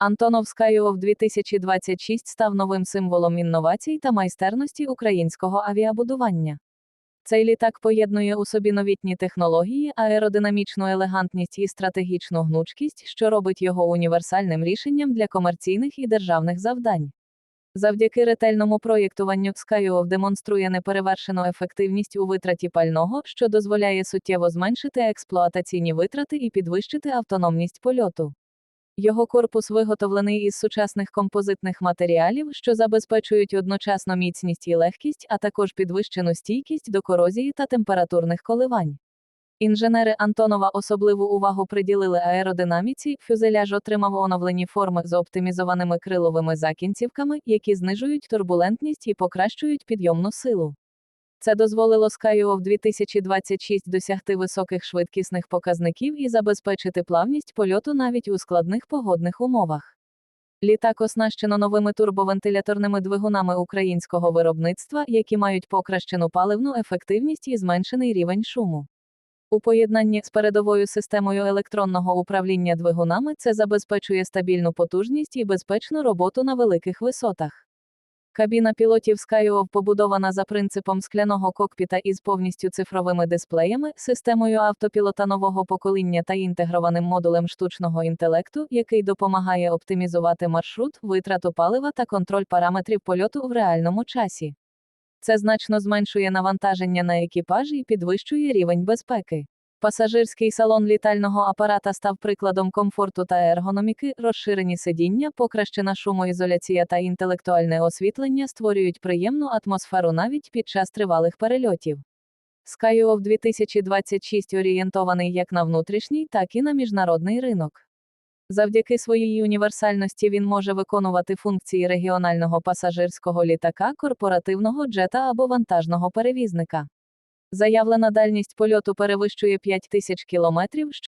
Антонов Skywolf 2026 став новим символом інновацій та майстерності українського авіабудування. Цей літак поєднує у собі новітні технології, аеродинамічну елегантність і стратегічну гнучкість, що робить його універсальним рішенням для комерційних і державних завдань. Завдяки ретельному проєктуванню Skywolf демонструє неперевершену ефективність у витраті пального, що дозволяє суттєво зменшити експлуатаційні витрати і підвищити автономність польоту. Його корпус виготовлений із сучасних композитних матеріалів, що забезпечують одночасно міцність і легкість, а також підвищену стійкість до корозії та температурних коливань. Інженери Антонова особливу увагу приділили аеродинаміці, фюзеляж отримав оновлені форми з оптимізованими криловими закінцівками, які знижують турбулентність і покращують підйомну силу. Це дозволило Skywolf 2026 досягти високих швидкісних показників і забезпечити плавність польоту навіть у складних погодних умовах. Літак оснащено новими турбовентиляторними двигунами українського виробництва, які мають покращену паливну ефективність і зменшений рівень шуму. У поєднанні з передовою системою електронного управління двигунами це забезпечує стабільну потужність і безпечну роботу на великих висотах. Кабіна пілотів Skywolf побудована за принципом скляного кокпіта із повністю цифровими дисплеями, системою автопілота нового покоління та інтегрованим модулем штучного інтелекту, який допомагає оптимізувати маршрут, витрату палива та контроль параметрів польоту в реальному часі. Це значно зменшує навантаження на екіпаж і підвищує рівень безпеки. Пасажирський салон літального апарата став прикладом комфорту та ергономіки, розширені сидіння, покращена шумоізоляція та інтелектуальне освітлення створюють приємну атмосферу навіть під час тривалих перельотів. Skywolf 2026 орієнтований як на внутрішній, так і на міжнародний ринок. Завдяки своїй універсальності він може виконувати функції регіонального пасажирського літака, корпоративного джета або вантажного перевізника. Заявлена дальність польоту перевищує 5000 кілометрів,